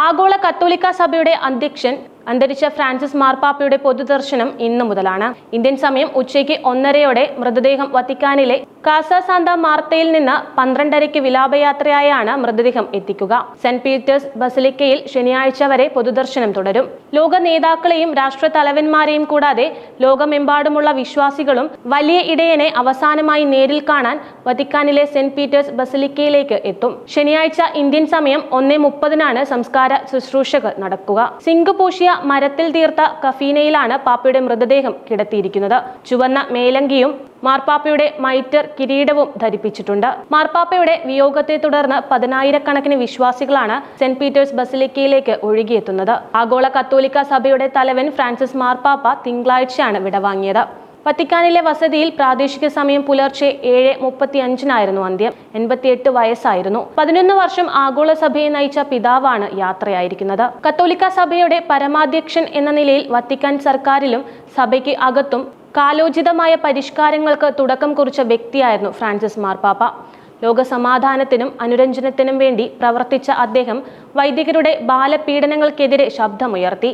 ആഗോള കത്തോലിക്ക സഭയുടെ അധ്യക്ഷൻ അന്തരിച്ച ഫ്രാൻസിസ് മാർപ്പാപ്പയുടെ പൊതുദർശനം ഇന്നു മുതലാണ്. ഇന്ത്യൻ സമയം ഉച്ചയ്ക്ക് ഒന്നരയോടെ മൃതദേഹം വത്തിക്കാനിലെ കാസ സാന്ത മാർത്തയിൽ നിന്ന് പന്ത്രണ്ടരയ്ക്ക് വിലാപയാത്രയായാണ് മൃതദേഹം എത്തിക്കുക. സെന്റ് പീറ്റേഴ്സ് ബസലിക്കയിൽ ശനിയാഴ്ച വരെ പൊതുദർശനം തുടരും. ലോക നേതാക്കളെയും രാഷ്ട്ര തലവന്മാരെയും കൂടാതെ ലോകമെമ്പാടുമുള്ള വിശ്വാസികളും വലിയ ഇടയനെ അവസാനമായി നേരിൽ കാണാൻ വത്തിക്കാനിലെ സെന്റ് പീറ്റേഴ്സ് ബസലിക്കയിലേക്ക് എത്തും. ശനിയാഴ്ച ഇന്ത്യൻ സമയം ഒന്നേ മുപ്പതിനാണ് സംസ്കാര ശുശ്രൂഷകൾ നടക്കുക. സിങ്ക് പൂശിയ മരത്തിൽ തീർത്ത കഫീനയിലാണ് പാപ്പയുടെ മൃതദേഹം കിടത്തിയിരിക്കുന്നത്. ചുവന്ന മേലങ്കിയും മാർപ്പാപ്പയുടെ മൈറ്റർ കിരീടവും ധരിപ്പിച്ചിട്ടുണ്ട്. മാർപ്പാപ്പയുടെ വിയോഗത്തെ തുടർന്ന് പതിനായിരക്കണക്കിന് വിശ്വാസികളാണ് സെന്റ് പീറ്റേഴ്സ് ബസിലിക്കയിലേക്ക് ഒഴുകിയെത്തുന്നത്. ആഗോള കത്തോലിക്ക സഭയുടെ തലവൻ ഫ്രാൻസിസ് മാർപ്പാപ്പ തിങ്കളാഴ്ചയാണ് വിടവാങ്ങിയത്. വത്തിക്കാനിലെ വസതിയിൽ പ്രാദേശിക സമയം പുലർച്ചെ ഏഴ് മുപ്പത്തി അഞ്ചിനായിരുന്നു അന്ത്യം. എൺപത്തിയെട്ട് വയസ്സായിരുന്നു. പതിനൊന്ന് വർഷം ആഗോള സഭയെ നയിച്ച പിതാവാണ് യാത്രയായിരിക്കുന്നത്. കത്തോലിക്ക സഭയുടെ പരമാധ്യക്ഷൻ എന്ന നിലയിൽ വത്തിക്കാൻ സർക്കാരിലും സഭയ്ക്ക് അകത്തും കാലോചിതമായ പരിഷ്കാരങ്ങൾക്ക് തുടക്കം കുറിച്ച വ്യക്തിയായിരുന്നു ഫ്രാൻസിസ് മാർപ്പാപ്പ. ലോകസമാധാനത്തിനും അനുരഞ്ജനത്തിനും വേണ്ടി പ്രവർത്തിച്ച അദ്ദേഹം വൈദികരുടെ ബാലപീഡനങ്ങൾക്കെതിരെ ശബ്ദമുയർത്തി.